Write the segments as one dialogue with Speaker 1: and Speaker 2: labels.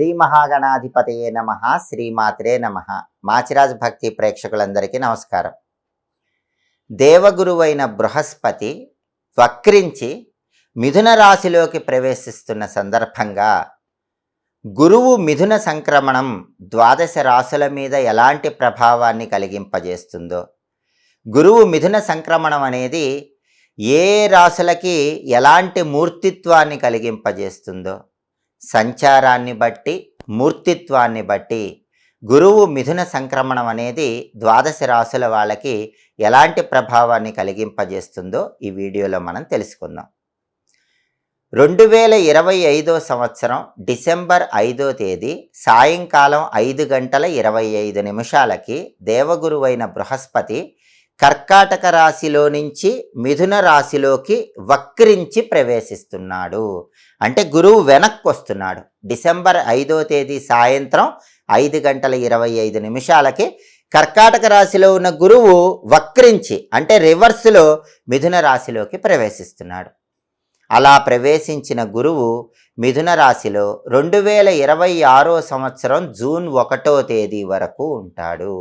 Speaker 1: శ్రీ మహాగణాధిపతయే నమ శ్రీమాత్రే నమ. మాచిరాజ్ భక్తి ప్రేక్షకులందరికీ నమస్కారం. దేవగురువైన బృహస్పతి వక్రించి మిథున రాశిలోకి ప్రవేశిస్తున్న సందర్భంగా గురువు మిథున సంక్రమణం ద్వాదశ రాశుల మీద ఎలాంటి ప్రభావాన్ని కలిగింపజేస్తుందో గురువు మిథున సంక్రమణం అనేది ఏ రాశులకి ఎలాంటి మూర్తిత్వాన్ని కలిగింపజేస్తుందో సంచారాన్ని బట్టి మూర్తిత్వాన్ని బట్టి గురువు మిథున సంక్రమణం అనేది ద్వాదశ రాశుల వాళ్ళకి ఎలాంటి ప్రభావాన్ని కలిగింపజేస్తుందో ఈ వీడియోలో మనం తెలుసుకుందాం. రెండు వేల ఇరవై ఐదో సంవత్సరం డిసెంబర్ ఐదో తేదీ సాయంకాలం ఐదు గంటల ఇరవై ఐదు నిమిషాలకి దేవగురువైన బృహస్పతి కర్కాటక రాశిలో నుంచి మిథున రాశిలోకి వక్రించి ప్రవేశిస్తున్నాడు. అంటే గురువు వెనక్కి వస్తున్నాడు. డిసెంబర్ ఐదో తేదీ సాయంత్రం ఐదు గంటల ఇరవై ఐదు నిమిషాలకి కర్కాటక రాశిలో ఉన్న గురువు వక్రించి అంటే రివర్స్లో మిథున రాశిలోకి ప్రవేశిస్తున్నాడు. అలా ప్రవేశించిన గురువు మిథున రాశిలో రెండు వేల ఇరవై ఆరో సంవత్సరం జూన్ ఒకటో తేదీ వరకు ఉంటాడు.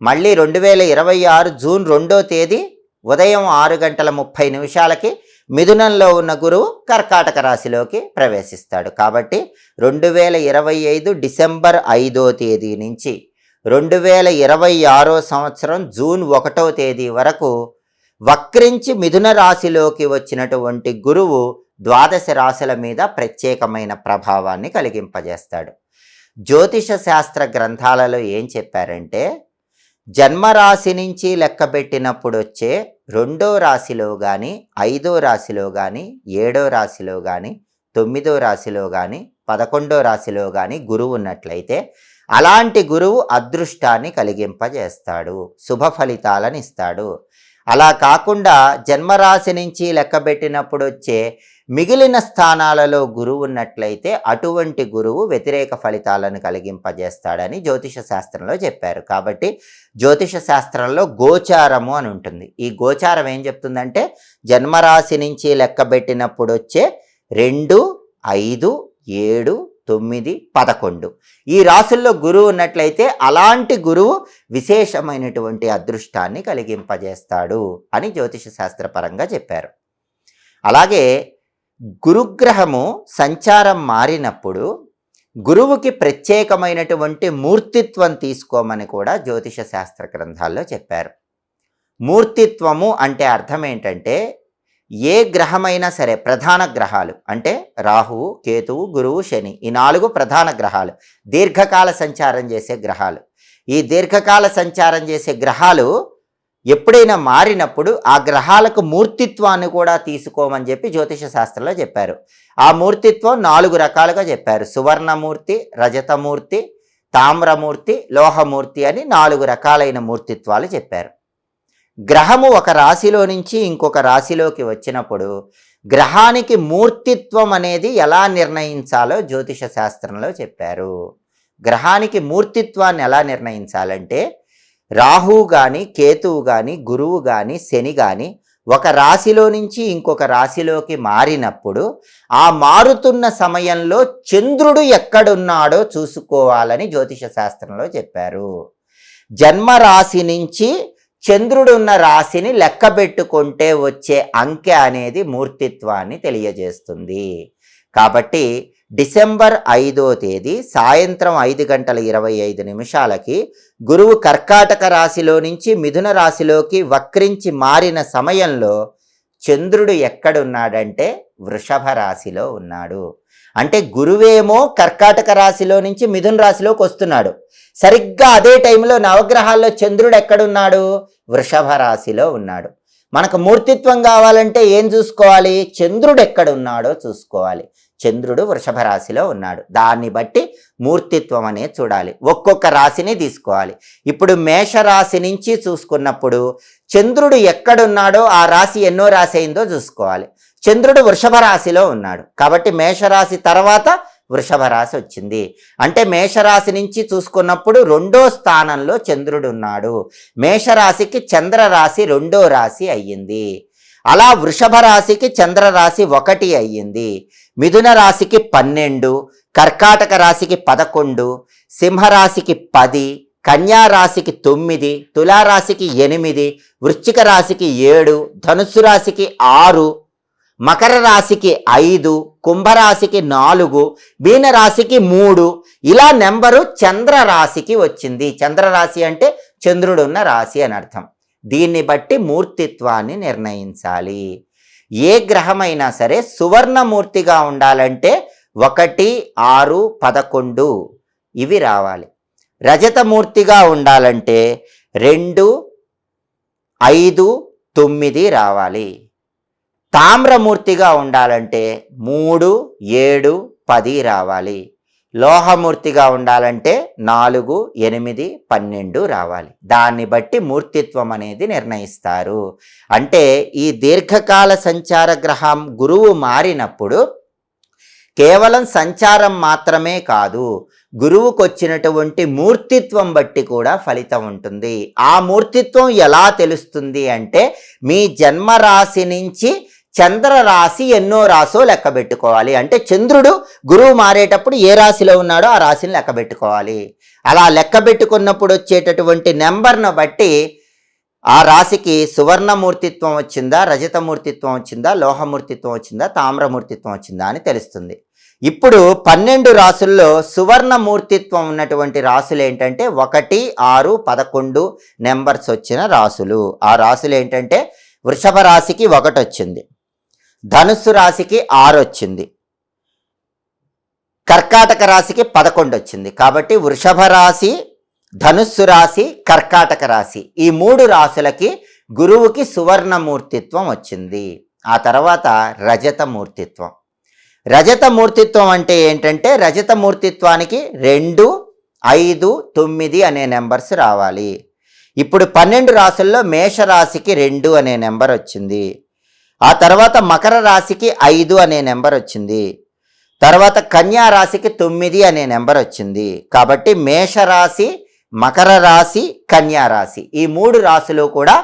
Speaker 1: మళ్ళీ రెండు వేల ఇరవై ఆరు జూన్ రెండో తేదీ ఉదయం ఆరు గంటల ముప్పై నిమిషాలకి మిథునంలో ఉన్న గురువు కర్కాటక రాశిలోకి ప్రవేశిస్తాడు. కాబట్టి రెండు వేల ఇరవై ఐదు డిసెంబర్ ఐదో తేదీ నుంచి రెండు వేల ఇరవై ఆరో సంవత్సరం జూన్ ఒకటో తేదీ వరకు వక్రించి మిథున రాశిలోకి వచ్చినటువంటి గురువు ద్వాదశ రాశుల మీద ప్రత్యేకమైన ప్రభావాన్ని కలిగింపజేస్తాడు. జ్యోతిష శాస్త్ర గ్రంథాలలో ఏం చెప్పారంటే జన్మరాశి నుంచి లెక్కబెట్టినప్పుడు వచ్చే రెండో రాశిలో కానీ ఐదో రాశిలో కానీ ఏడో రాశిలో కానీ తొమ్మిదో రాశిలో కానీ పదకొండో రాశిలో కానీ గురువు ఉన్నట్లయితే అలాంటి గురువు అదృష్టాన్ని కలిగింపజేస్తాడు శుభ ఫలితాలను ఇస్తాడు. అలా కాకుండా జన్మరాశి నుంచి లెక్కబెట్టినప్పుడు వచ్చే మిగిలిన స్థానాలలో గురువు ఉన్నట్లయితే అటువంటి గురువు వ్యతిరేక ఫలితాలను కలిగింపజేస్తాడని జ్యోతిష శాస్త్రంలో చెప్పారు. కాబట్టి జ్యోతిష శాస్త్రంలో గోచారము అని ఉంటుంది. ఈ గోచారం ఏం చెప్తుందంటే జన్మరాశి నుంచి లెక్కబెట్టినప్పుడు వచ్చే రెండు ఐదు ఏడు తొమ్మిది పదకొండు. ఈ రాసుల్లో గురువు ఉన్నట్లయితే అలాంటి గురువు విశేషమైనటువంటి అదృష్టాన్ని కలిగింపజేస్తాడు అని జ్యోతిష శాస్త్రపరంగా చెప్పారు. అలాగే గురుగ్రహము సంచారం మారినప్పుడు గురువుకి ప్రత్యేకమైనటువంటి మూర్తిత్వం తీసుకోమని కూడా జ్యోతిష శాస్త్ర గ్రంథాల్లో చెప్పారు. మూర్తిత్వము అంటే అర్థం ఏంటంటే ఏ గ్రహమైనా సరే ప్రధాన గ్రహాలు అంటే రాహువు కేతువు గురువు శని ఈ నాలుగు ప్రధాన గ్రహాలు దీర్ఘకాల సంచారం చేసే గ్రహాలు. ఈ దీర్ఘకాల సంచారం చేసే గ్రహాలు ఎప్పుడైనా మారినప్పుడు ఆ గ్రహాలకు మూర్తిత్వాన్ని కూడా తీసుకోమని చెప్పి జ్యోతిష శాస్త్రంలో చెప్పారు. ఆ మూర్తిత్వం నాలుగు రకాలుగా చెప్పారు. సువర్ణమూర్తి రజతమూర్తి తామ్రమూర్తి లోహమూర్తి అని నాలుగు రకాలైన మూర్తిత్వాలు చెప్పారు. గ్రహము ఒక రాశిలో నుంచి ఇంకొక రాశిలోకి వచ్చినప్పుడు గ్రహానికి మూర్తిత్వం అనేది ఎలా నిర్ణయించాలో జ్యోతిష శాస్త్రంలో చెప్పారు. గ్రహానికి మూర్తిత్వాన్ని ఎలా నిర్ణయించాలంటే రాహు కానీ కేతువు కానీ గురువు కానీ శని కానీ ఒక రాశిలో నుంచి ఇంకొక రాశిలోకి మారినప్పుడు ఆ మారుతున్న సమయంలో చంద్రుడు ఎక్కడున్నాడో చూసుకోవాలని జ్యోతిష శాస్త్రంలో చెప్పారు. జన్మరాశి నుంచి చంద్రుడున్న రాశిని లెక్క పెట్టుకుంటే వచ్చే అంకె అనేది మూర్తిత్వాన్ని తెలియజేస్తుంది. కాబట్టి డిసెంబర్ ఐదో తేదీ సాయంత్రం ఐదు గంటల ఇరవై ఐదు నిమిషాలకి గురువు కర్కాటక రాశిలో నుంచి మిథున రాశిలోకి వక్రించి మారిన సమయంలో చంద్రుడు ఎక్కడున్నాడంటే వృషభ రాశిలో ఉన్నాడు. అంటే గురువేమో కర్కాటక రాశిలో నుంచి మిథున రాశిలోకి వస్తున్నాడు. సరిగ్గా అదే టైంలో నవగ్రహాల్లో చంద్రుడు ఎక్కడున్నాడు? వృషభ రాశిలో ఉన్నాడు. మనకు మూర్తిత్వం కావాలంటే ఏం చూసుకోవాలి? చంద్రుడు ఎక్కడున్నాడో చూసుకోవాలి. చంద్రుడు వృషభ రాశిలో ఉన్నాడు. దాన్ని బట్టి మూర్తిత్వం అనేది చూడాలి. ఒక్కొక్క రాశిని తీసుకోవాలి. ఇప్పుడు మేషరాశి నుంచి చూసుకున్నప్పుడు చంద్రుడు ఎక్కడున్నాడో ఆ రాశి ఎన్నో రాశి అయిందో చూసుకోవాలి. చంద్రుడు వృషభ రాశిలో ఉన్నాడు. కాబట్టి మేషరాశి తర్వాత వృషభ రాశి వచ్చింది. అంటే మేషరాశి నుంచి చూసుకున్నప్పుడు రెండో స్థానంలో చంద్రుడు ఉన్నాడు. మేషరాశికి చంద్రరాశి రెండో రాశి అయ్యింది. అలా వృషభ రాశికి చంద్రరాశి ఒకటి అయ్యింది. మిథున రాశికి పన్నెండు కర్కాటక రాశికి పదకొండు సింహరాశికి పది కన్యా రాశికి తొమ్మిది తులారాశికి ఎనిమిది వృశ్చిక రాశికి ఏడు ధనుస్సు రాశికి ఆరు మకర రాశికి ఐదు కుంభరాశికి నాలుగు మీనరాశికి మూడు. ఇలా నెంబరు చంద్రరాశికి వచ్చింది. చంద్రరాశి అంటే చంద్రుడున్న రాశి అని అర్థం. దీన్ని బట్టి మూర్తిత్వాన్ని నిర్ణయించాలి. ఏ గ్రహమైనా సరే సువర్ణమూర్తిగా ఉండాలంటే ఒకటి ఆరు పదకొండు ఇవి రావాలి. రజతమూర్తిగా ఉండాలంటే రెండు ఐదు తొమ్మిది రావాలి. తామ్రమూర్తిగా ఉండాలంటే మూడు ఏడు పది రావాలి. లోహమూర్తిగా ఉండాలంటే నాలుగు ఎనిమిది పన్నెండు రావాలి. దాన్ని బట్టి మూర్తిత్వం అనేది నిర్ణయిస్తారు. అంటే ఈ దీర్ఘకాల సంచార గ్రహం గురువు మారినప్పుడు కేవలం సంచారం మాత్రమే కాదు గురువుకు వచ్చినటువంటి మూర్తిత్వం బట్టి కూడా ఫలితం ఉంటుంది. ఆ మూర్తిత్వం ఎలా తెలుస్తుంది అంటే మీ జన్మరాశి నుంచి చంద్ర రాశి ఎన్నో రాసో లెక్క పెట్టుకోవాలి. అంటే చంద్రుడు గురువు మారేటప్పుడు ఏ రాశిలో ఉన్నాడో ఆ రాశిని లెక్క పెట్టుకోవాలి. అలా లెక్క పెట్టుకున్నప్పుడు వచ్చేటటువంటి నెంబర్ను బట్టి ఆ రాశికి సువర్ణమూర్తిత్వం వచ్చిందా రజతమూర్తిత్వం వచ్చిందా లోహమూర్తిత్వం వచ్చిందా తామ్రమూర్తిత్వం వచ్చిందా అని తెలుస్తుంది. ఇప్పుడు పన్నెండు రాసుల్లో సువర్ణమూర్తిత్వం ఉన్నటువంటి రాసులు ఏంటంటే ఒకటి ఆరు పదకొండు నెంబర్స్ వచ్చిన రాసులు ఆ రాసులు ఏంటంటే వృషభ రాశికి ఒకటి వచ్చింది. ధనుస్సు రాశికి ఆరు వచ్చింది కర్కాటక రాశికి పదకొండు వచ్చింది కాబట్టి వృషభ రాశి ధనుస్సు రాశి కర్కాటక రాశి. ఈ మూడు రాశులకి గురువుకి సువర్ణమూర్తిత్వం వచ్చింది. ఆ తర్వాత రజతమూర్తిత్వం. రజతమూర్తిత్వం అంటే ఏంటంటే రజతమూర్తిత్వానికి రెండు ఐదు తొమ్మిది అనే నెంబర్స్ రావాలి. ఇప్పుడు పన్నెండు రాసుల్లో మేషరాశికి రెండు అనే నెంబర్ వచ్చింది. ఆ తర్వాత మకర రాశికి ఐదు అనే నెంబర్ వచ్చింది. తర్వాత కన్యా రాశికి తొమ్మిది అనే నెంబర్ వచ్చింది. కాబట్టి మేషరాశి మకర రాశి కన్యా రాశి. ఈ మూడు రాశులు కూడా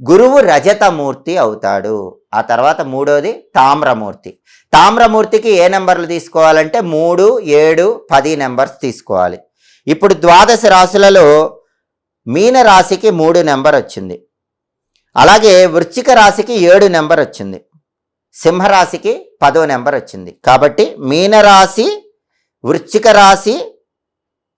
Speaker 1: గురువు రజతమూర్తి అవుతాడు. ఆ తర్వాత మూడోది తామ్రమూర్తి. తామ్రమూర్తికి ఏ నెంబర్లు తీసుకోవాలంటే మూడు ఏడు పది నెంబర్స్ తీసుకోవాలి. ఇప్పుడు ద్వాదశ రాశులలో మీన రాశికి మూడు నెంబర్ వచ్చింది. అలాగే వృశ్చిక రాశికి ఏడు నెంబర్ వచ్చింది. సింహరాశికి పదో నెంబర్ వచ్చింది. కాబట్టి మీనరాశి వృశ్చిక రాశి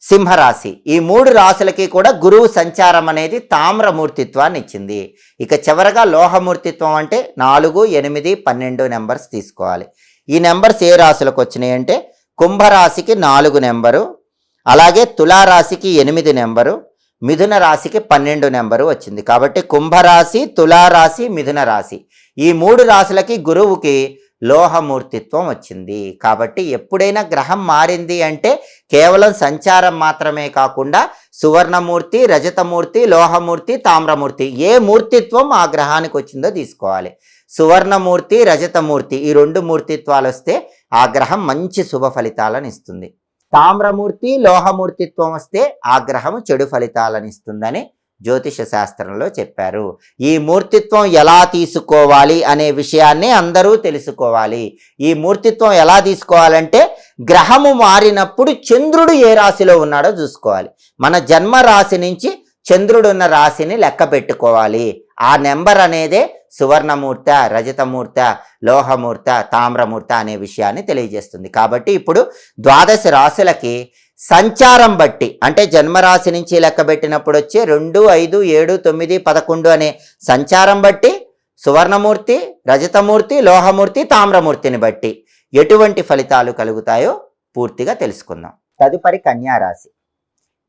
Speaker 1: సింహరాశి. ఈ మూడు రాశులకి కూడా గురువు సంచారం అనేది తామ్రమూర్తిత్వాన్ని ఇచ్చింది. ఇక చివరగా లోహమూర్తిత్వం అంటే నాలుగు ఎనిమిది పన్నెండు నెంబర్స్ తీసుకోవాలి. ఈ నెంబర్స్ ఏ రాశులకు వచ్చినాయి అంటే కుంభరాశికి నాలుగు నెంబరు అలాగే తులారాశికి ఎనిమిది నెంబరు మిథున రాశికి పన్నెండు నెంబరు వచ్చింది. కాబట్టి కుంభరాశి తులారాశి మిథున రాశి. ఈ మూడు రాశులకి గురువుకి లోహమూర్తిత్వం వచ్చింది. కాబట్టి ఎప్పుడైనా గ్రహం మారింది అంటే కేవలం సంచారం మాత్రమే కాకుండా సువర్ణమూర్తి రజతమూర్తి లోహమూర్తి తామ్రమూర్తి ఏ మూర్తిత్వం ఆ గ్రహానికి వచ్చిందో తీసుకోవాలి. సువర్ణమూర్తి రజతమూర్తి ఈ రెండు మూర్తిత్వాలు వస్తే ఆ గ్రహం మంచి శుభ ఫలితాలను ఇస్తుంది. తామ్రమూర్తి లోహమూర్తిత్వం వస్తే ఆ చెడు ఫలితాలనిస్తుందని జ్యోతిష శాస్త్రంలో చెప్పారు. ఈ మూర్తిత్వం ఎలా తీసుకోవాలి అనే విషయాన్ని అందరూ తెలుసుకోవాలి. ఈ మూర్తిత్వం ఎలా తీసుకోవాలంటే గ్రహము మారినప్పుడు చంద్రుడు ఏ రాశిలో ఉన్నాడో చూసుకోవాలి. మన జన్మ రాశి నుంచి చంద్రుడున్న రాశిని లెక్క పెట్టుకోవాలి. ఆ నెంబర్ అనేదే సువర్ణమూర్త రజతమూర్త లోహమూర్త తామ్రమూర్త అనే విషయాన్ని తెలియజేస్తుంది. కాబట్టి ఇప్పుడు ద్వాదశ రాశులకి సంచారం బట్టి అంటే జన్మరాశి నుంచి లెక్కబెట్టినప్పుడు వచ్చి రెండు ఐదు ఏడు తొమ్మిది పదకొండు అనే సంచారం బట్టి సువర్ణమూర్తి రజతమూర్తి లోహమూర్తి తామ్రమూర్తిని బట్టి ఎటువంటి ఫలితాలు కలుగుతాయో పూర్తిగా తెలుసుకుందాం. తదుపరి కన్యారాశి.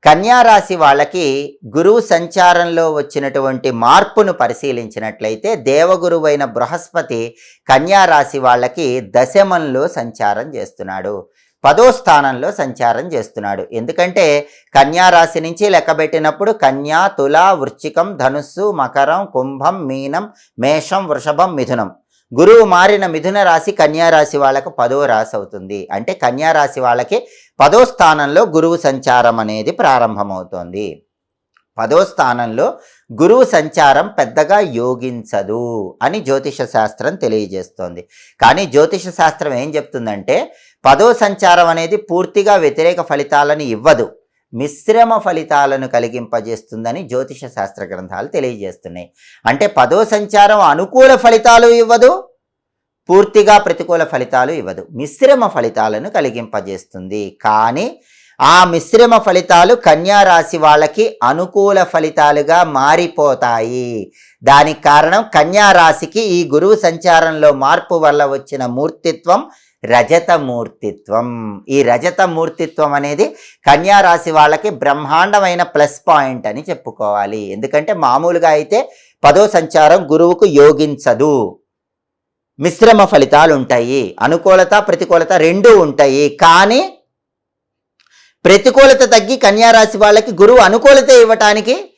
Speaker 1: కన్యారాశి వాళ్ళకి గురువు సంచారంలో వచ్చినటువంటి మార్పును పరిశీలించినట్లయితే దేవగురువైన బృహస్పతి కన్యారాశి వాళ్ళకి దశమంలో సంచారం చేస్తున్నాడు. పదో స్థానంలో సంచారం చేస్తున్నాడు. ఎందుకంటే కన్యారాశి నుంచి లెక్కబెట్టినప్పుడు కన్యా తుల వృశ్చికం ధనుస్సు మకరం కుంభం మీనం మేషం వృషభం మిథునం. గురువు మారిన మిథున రాశి కన్యారాశి వాళ్ళకు పదో రాశి అవుతుంది. అంటే కన్యారాశి వాళ్ళకి పదో స్థానంలో గురువు సంచారం అనేది ప్రారంభమవుతోంది. పదో స్థానంలో గురువు సంచారం పెద్దగా యోగించదు అని జ్యోతిష శాస్త్రం తెలియజేస్తోంది. కానీ జ్యోతిష శాస్త్రం ఏం చెప్తుందంటే పదో సంచారం అనేది పూర్తిగా వ్యతిరేక ఫలితాలను ఇవ్వదు. మిశ్రమ ఫలితాలను కలిగింపజేస్తుందని జ్యోతిష శాస్త్ర గ్రంథాలు తెలియజేస్తున్నాయి. అంటే పదో సంచారం అనుకూల ఫలితాలు ఇవ్వదు పూర్తిగా ప్రతికూల ఫలితాలు ఇవ్వదు. మిశ్రమ ఫలితాలను కలిగింపజేస్తుంది. కానీ ఆ మిశ్రమ ఫలితాలు కన్యా రాశి వాళ్ళకి అనుకూల ఫలితాలుగా మారిపోతాయి. దానికి కారణం కన్యా రాశికి ఈ గురువు సంచారంలో మార్పు వల్ల వచ్చిన మూర్తిత్వం రజత మూర్తిత్వం ఈ రజత మూర్తిత్వం అనేది కన్యారాశి వాళ్ళకి బ్రహ్మాండమైన ప్లస్ పాయింట్ అని చెప్పుకోవాలి. ఎందుకంటే మామూలుగా అయితే పదో సంచారం గురువుకు యోగించదు. మిశ్రమ ఫలితాలు ఉంటాయి. అనుకూలత ప్రతికూలత రెండూ ఉంటాయి. కానీ ప్రతికూలత తగ్గి కన్యారాశి వాళ్ళకి గురువు అనుకూలత ఇవ్వటానికి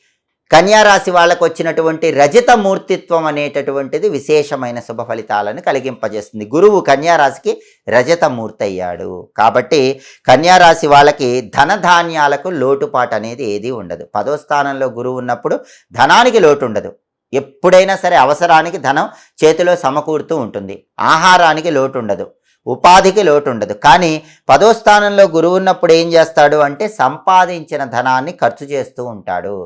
Speaker 1: కన్యారాశి వాళ్ళకు వచ్చినటువంటి రజత మూర్తిత్వం అనేటటువంటిది విశేషమైన శుభ ఫలితాలను కలిగింపజేస్తుంది. గురువు కన్యారాశికి రజత మూర్తి అయ్యాడు కాబట్టి కన్యారాశి వాళ్ళకి ధనధాన్యాలకు లోటుపాటు అనేది ఏది ఉండదు. పదో స్థానంలో గురువు ఉన్నప్పుడు ధనానికి లోటు ఉండదు ఎప్పుడైనా సరే అవసరానికి ధనం చేతిలో సమకూరుతూ ఉంటుంది. ఆహారానికి లోటు ఉండదు ఉపాధికి లోటు ఉండదు కానీ పదో స్థానంలో గురువు ఉన్నప్పుడు ఏం చేస్తాడు అంటే సంపాదించిన ధనాన్ని ఖర్చు చేస్తూ ఉంటాడు.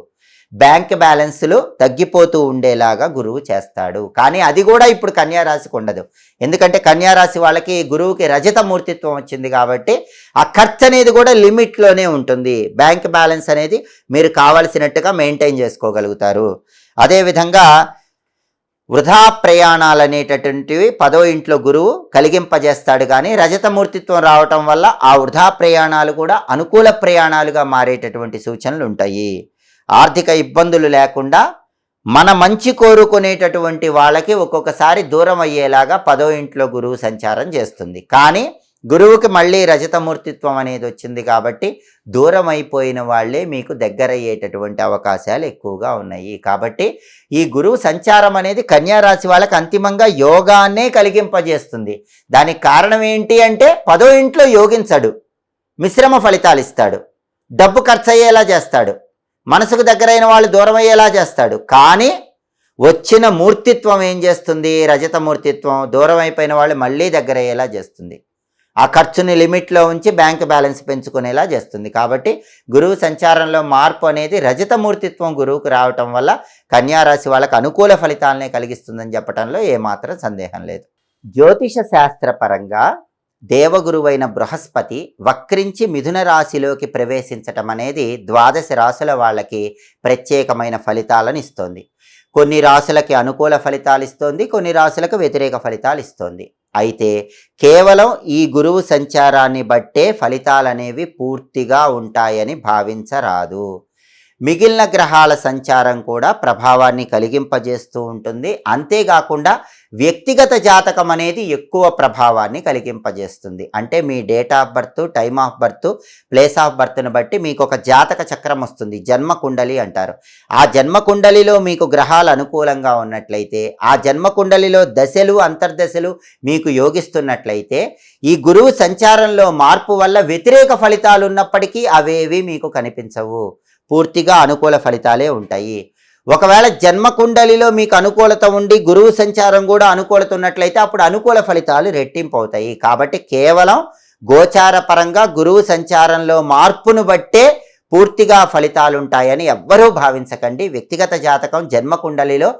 Speaker 1: బ్యాంక్ బ్యాలెన్స్లు తగ్గిపోతూ ఉండేలాగా గురువు చేస్తాడు. కానీ అది కూడా ఇప్పుడు కన్యారాశికి ఉండదు. ఎందుకంటే కన్యారాశి వాళ్ళకి గురువుకి రజత మూర్తిత్వం వచ్చింది కాబట్టి ఆ ఖర్చు అనేది కూడా లిమిట్లోనే ఉంటుంది. బ్యాంక్ బ్యాలెన్స్ అనేది మీరు కావలసినట్టుగా మెయింటైన్ చేసుకోగలుగుతారు. అదేవిధంగా వృధా ప్రయాణాలు అనేటటువంటివి పదో ఇంట్లో గురువు కలిగింపజేస్తాడు కానీ రజతమూర్తిత్వం రావటం వల్ల ఆ వృధా ప్రయాణాలు కూడా అనుకూల ప్రయాణాలుగా మారేటటువంటి సూచనలు ఉంటాయి. ఆర్థిక ఇబ్బందులు లేకుండా మన మంచి కోరుకునేటటువంటి వాళ్ళకి ఒక్కొక్కసారి దూరం అయ్యేలాగా పదో ఇంట్లో గురువు సంచారం చేస్తుంది. కానీ గురువుకి మళ్ళీ రజతమూర్తిత్వం అనేది వచ్చింది కాబట్టి దూరం అయిపోయిన వాళ్ళే మీకు దగ్గరయ్యేటటువంటి అవకాశాలు ఎక్కువగా ఉన్నాయి. కాబట్టి ఈ గురువు సంచారం అనేది కన్యారాశి వాళ్ళకి అంతిమంగా యోగాన్నే కలిగింపజేస్తుంది. దానికి కారణం ఏంటి అంటే పదో ఇంట్లో యోగించడు. మిశ్రమ ఫలితాలు ఇస్తాడు. డబ్బు ఖర్చు అయ్యేలా చేస్తాడు. మనసుకు దగ్గరైన వాళ్ళు దూరమయ్యేలా చేస్తాడు. కానీ వచ్చిన మూర్తిత్వం ఏం చేస్తుంది? రజత మూర్తిత్వం దూరం అయిపోయిన వాళ్ళు మళ్ళీ దగ్గరయ్యేలా చేస్తుంది. ఆ ఖర్చుని లిమిట్లో ఉంచి బ్యాంక్ బ్యాలెన్స్ పెంచుకునేలా చేస్తుంది. కాబట్టి గురువు సంచారంలో మార్పు అనేది రజత మూర్తిత్వం గురువుకు రావటం వల్ల కన్యారాశి వాళ్ళకు అనుకూల ఫలితాలనే కలిగిస్తుందని చెప్పడంలో ఏమాత్రం సందేహం లేదు. జ్యోతిష శాస్త్రపరంగా దేవగురువైన బృహస్పతి వక్రించి మిథున రాశిలోకి ప్రవేశించటం అనేది ద్వాదశ రాశుల వాళ్ళకి ప్రత్యేకమైన ఫలితాలను ఇస్తోంది. కొన్ని రాశులకి అనుకూల ఫలితాలు ఇస్తోంది కొన్ని రాశులకు వ్యతిరేక ఫలితాలు ఇస్తోంది. అయితే కేవలం ఈ గురువు సంచారాన్ని బట్టే ఫలితాలనేవి పూర్తిగా ఉంటాయని భావించరాదు. మిగిలిన గ్రహాల సంచారం కూడా ప్రభావాన్ని కలిగింపజేస్తూ ఉంటుంది. అంతేకాకుండా వ్యక్తిగత జాతకం అనేది ఎక్కువ ప్రభావాన్ని కలిగింపజేస్తుంది. అంటే మీ date of birth time of birth place of బర్త్ను బట్టి మీకు ఒక జాతక చక్రం వస్తుంది. జన్మ కుండలి అంటారు. ఆ జన్మ కుండలిలో మీకు గ్రహాలు అనుకూలంగా ఉన్నట్లయితే ఆ జన్మ కుండలిలో దశలు అంతర్దశలు మీకు యోగిస్తున్నట్లయితే ఈ గురువు సంచారంలో మార్పు వల్ల వ్యతిరేక ఫలితాలు ఉన్నప్పటికీ అవేవి మీకు కనిపించవు. పూర్తిగా అనుకూల ఫలితాలే ఉంటాయి. ఒకవేళ జన్మకుండలిలో మీకు అనుకూలత ఉండి గురువు సంచారం కూడా అనుకూలత ఉన్నట్లయితే అప్పుడు అనుకూల ఫలితాలు రెట్టింపు అవుతాయి. కాబట్టి కేవలం గోచార పరంగా గురువు సంచారంలో మార్పును బట్టే పూర్తిగా ఫలితాలు ఉంటాయని ఎవ్వరూ భావించకండి. వ్యక్తిగత జాతకం జన్మకుండలిలో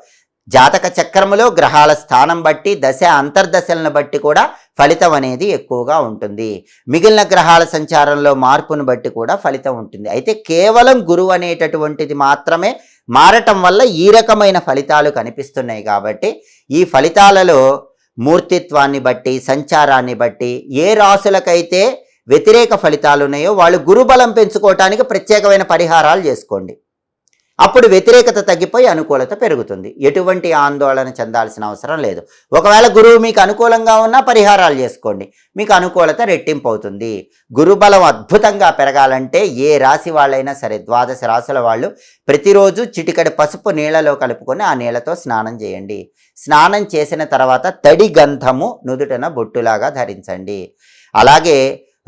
Speaker 1: జాతక చక్రములో గ్రహాల స్థానం బట్టి దశ అంతర్దశలను బట్టి కూడా ఫలితం అనేది ఎక్కువగా ఉంటుంది. మిగిలిన గ్రహాల సంచారంలో మార్పును బట్టి కూడా ఫలితం ఉంటుంది. అయితే కేవలం గురువు అనేటటువంటిది మాత్రమే మారటం వల్ల ఈ రకమైన ఫలితాలు కనిపిస్తున్నాయి కాబట్టి ఈ ఫలితాలలో మూర్తిత్వాన్ని బట్టి సంచారాన్ని బట్టి ఏ రాసులకైతే వ్యతిరేక ఫలితాలు ఉన్నాయో వాళ్ళు గురుబలం పెంచుకోవటానికి ప్రత్యేకమైన పరిహారాలు చేసుకోండి. అప్పుడు వ్యతిరేకత తగ్గిపోయి అనుకూలత పెరుగుతుంది. ఎటువంటి ఆందోళన చెందాల్సిన అవసరం లేదు. ఒకవేళ గురువు మీకు అనుకూలంగా ఉన్నా పరిహారాలు చేసుకోండి. మీకు అనుకూలత రెట్టింపు అవుతుంది. గురుబలం అద్భుతంగా పెరగాలంటే ఏ రాశి వాళ్ళైనా సరే ద్వాదశ రాశుల వాళ్ళు ప్రతిరోజు చిటికడి పసుపు నీళ్ళలో కలుపుకొని ఆ నీళ్ళతో స్నానం చేయండి. స్నానం చేసిన తర్వాత తడి గంధము నుదుటన బొట్టులాగా ధరించండి. అలాగే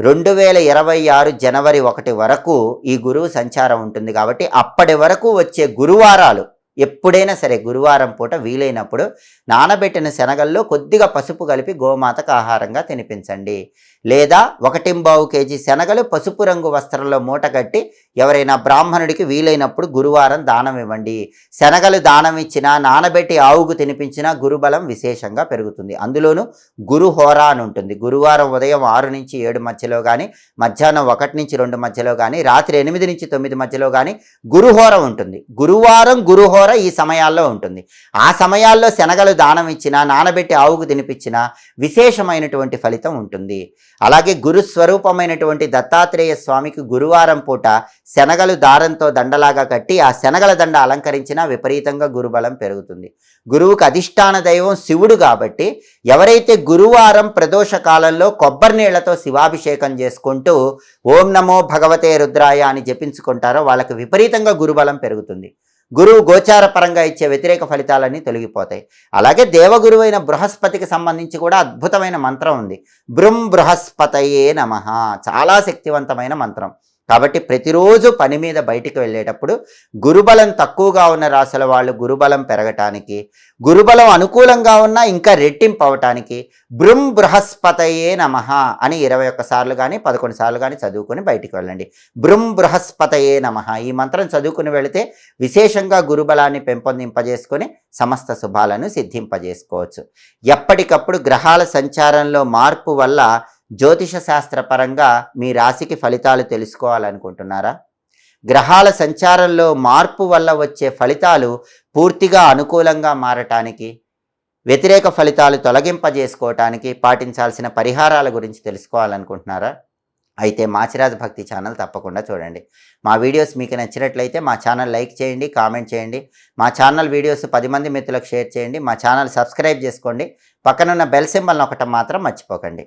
Speaker 1: రెండు వేల ఇరవై ఆరు జనవరి ఒకటి వరకు ఈ గురువు సంచారం ఉంటుంది కాబట్టి అప్పటి వరకు వచ్చే గురువారాలు ఎప్పుడైనా సరే గురువారం పూట వీలైనప్పుడు నానబెట్టిన శనగల్లో కొద్దిగా పసుపు కలిపి గోమాతకు ఆహారంగా తినిపించండి. లేదా ఒకటింబావు కేజీ శనగలు పసుపు రంగు వస్త్రంలో మూట కట్టి ఎవరైనా బ్రాహ్మణుడికి వీలైనప్పుడు గురువారం దానం ఇవ్వండి. శనగలు దానం ఇచ్చినా నానబెట్టి ఆవుకు తినిపించినా గురుబలం విశేషంగా పెరుగుతుంది. అందులోనూ గురు హోరా అని ఉంటుంది. గురువారం ఉదయం ఆరు నుంచి ఏడు మధ్యలో కానీ మధ్యాహ్నం ఒకటి నుంచి రెండు మధ్యలో కానీ రాత్రి ఎనిమిది నుంచి తొమ్మిది మధ్యలో కానీ గురుహోర ఉంటుంది. గురువారం గురుహోర ఈ సమయాల్లో ఉంటుంది. ఆ సమయాల్లో శనగలు దానం ఇచ్చినా నానబెట్టి ఆవుకు తినిపించినా విశేషమైనటువంటి ఫలితం ఉంటుంది. అలాగే గురు స్వరూపమైనటువంటి దత్తాత్రేయ స్వామికి గురువారం పూట శనగలు దారంతో దండలాగా కట్టి ఆ శనగల దండ అలంకరించినా విపరీతంగా గురుబలం పెరుగుతుంది. గురువుకు అధిష్టాన దైవం శివుడు కాబట్టి ఎవరైతే గురువారం ప్రదోష కాలంలో కొబ్బరి నీళ్ళతో శివాభిషేకం చేసుకుంటూ ఓం నమో భగవతే రుద్రాయ అని జపించుకుంటారో వాళ్ళకి విపరీతంగా గురుబలం పెరుగుతుంది. గురువు గోచార పరంగా ఇచ్చే వ్యతిరేక ఫలితాలన్నీ తొలగిపోతాయి. అలాగే దేవగురువైన బృహస్పతికి సంబంధించి కూడా అద్భుతమైన మంత్రం ఉంది. బృం బృహస్పతయే నమ. చాలా శక్తివంతమైన మంత్రం. కాబట్టి ప్రతిరోజు పని మీద బయటికి వెళ్ళేటప్పుడు గురుబలం తక్కువగా ఉన్న రాశుల వాళ్ళు గురుబలం పెరగటానికి గురుబలం అనుకూలంగా ఉన్నా ఇంకా రెట్టింపు అవటానికి బృం బృహస్పతయే నమ అని ఇరవై ఒక్కసార్లు కానీ పదకొండు సార్లు కానీ చదువుకొని బయటికి వెళ్ళండి. బృం బృహస్పతయే నమ ఈ మంత్రం చదువుకుని వెళితే విశేషంగా గురుబలాన్ని పెంపొందింపజేసుకొని సమస్త శుభాలను సిద్ధింపజేసుకోవచ్చు. ఎప్పటికప్పుడు గ్రహాల సంచారంలో మార్పు వల్ల జ్యోతిష శాస్త్రపరంగా మీ రాశికి ఫలితాలు తెలుసుకోవాలనుకుంటున్నారా? గ్రహాల సంచారంలో మార్పు వల్ల వచ్చే ఫలితాలు పూర్తిగా అనుకూలంగా మారటానికి వ్యతిరేక ఫలితాలు తొలగింపజేసుకోవటానికి పాటించాల్సిన పరిహారాల గురించి తెలుసుకోవాలనుకుంటున్నారా? అయితే మాచిరాజ్ భక్తి ఛానల్ తప్పకుండా చూడండి. మా వీడియోస్ మీకు నచ్చినట్లయితే మా ఛానల్ లైక్ చేయండి కామెంట్ చేయండి. మా ఛానల్ వీడియోస్ పది మంది మిత్రులకు షేర్ చేయండి. మా ఛానల్ సబ్స్క్రైబ్ చేసుకోండి. పక్కనున్న బెల్ సింబల్ ఒకటం మాత్రం మర్చిపోకండి.